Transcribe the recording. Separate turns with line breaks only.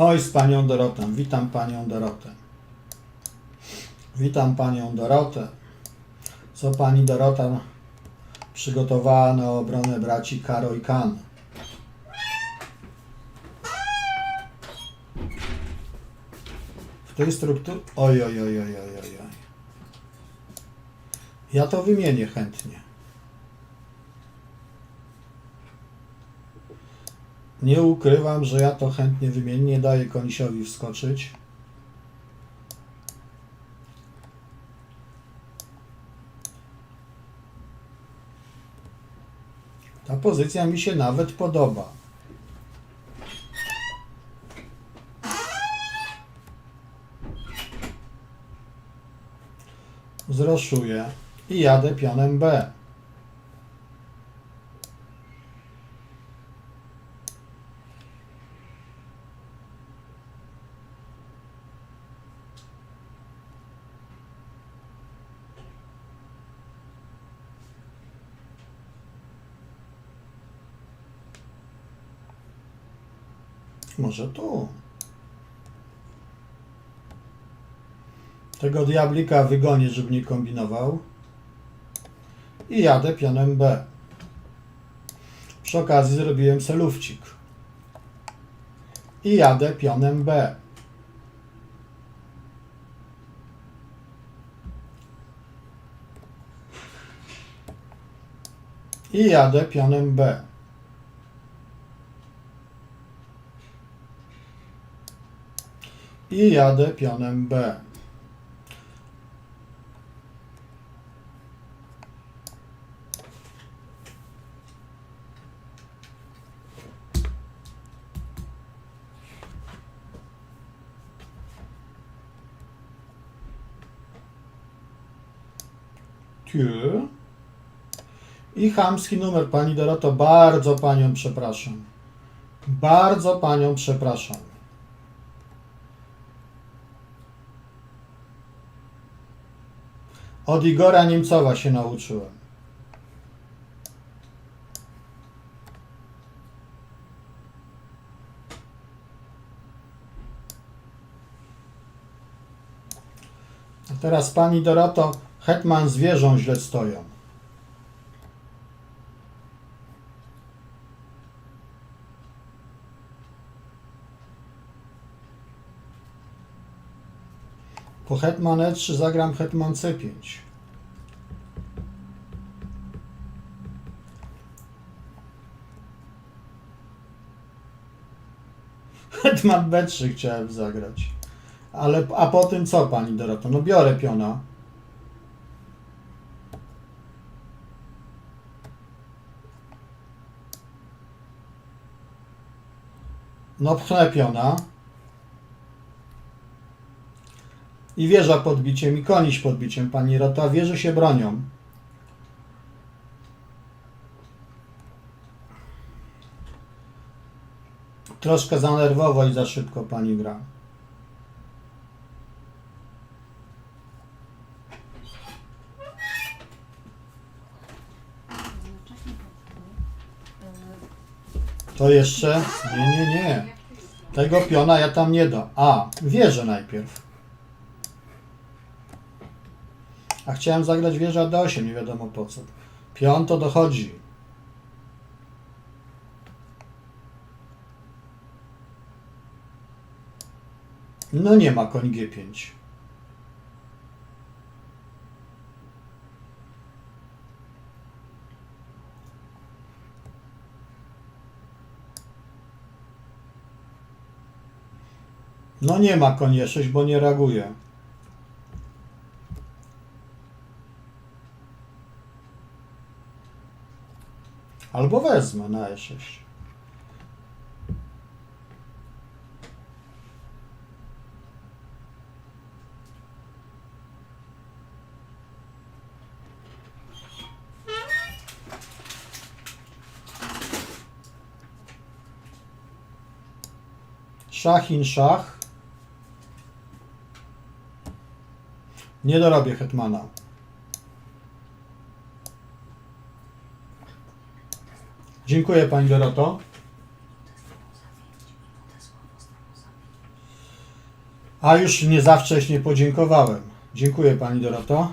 Oj, z panią Dorotą. Witam panią Dorotę. Witam panią Dorotę. Co pani Dorota przygotowała na obronę braci Karo i Kan? W tej strukturze... Oj, oj, oj, oj, oj, oj. Ja to wymienię chętnie. Nie ukrywam, że ja to chętnie wymienię. Daję konisiowi wskoczyć. Ta pozycja mi się nawet podoba. Zroszuję i jadę pionem B. Może tu. Tego diablika wygonię, żeby nie kombinował. I jadę pionem B. Przy okazji zrobiłem selówcik. I jadę pionem B. I jadę pionem B. I jadę pionem B. I chamski numer, pani Doroto, bardzo panią przepraszam. Bardzo panią przepraszam. Od Igora Niemcowa się nauczyłem. A teraz pani Doroto, hetman z wieżą źle stoją. Po hetman E3 zagram hetman C5. Hetman B3 chciałem zagrać. Ale, a po tym co, pani Doroto? No biorę piona. No pchnę piona. I wieża podbiciem, i koniś podbiciem, pani Rota. Wieże się bronią. Troszkę za nerwowo i za szybko pani gra. To jeszcze? Nie, nie, nie. Tego piona ja tam nie dam. A, wieżę najpierw. A chciałem zagrać wieżę D8, nie wiadomo po co. Pion to dochodzi. No nie ma koń G5. No nie ma koń E6, bo nie reaguje. Albo wezmę na E6. Szach szach. Nie dorobię hetmana. Dziękuję Pani Doroto. A już nie za wcześnie podziękowałem. Dziękuję Pani Doroto.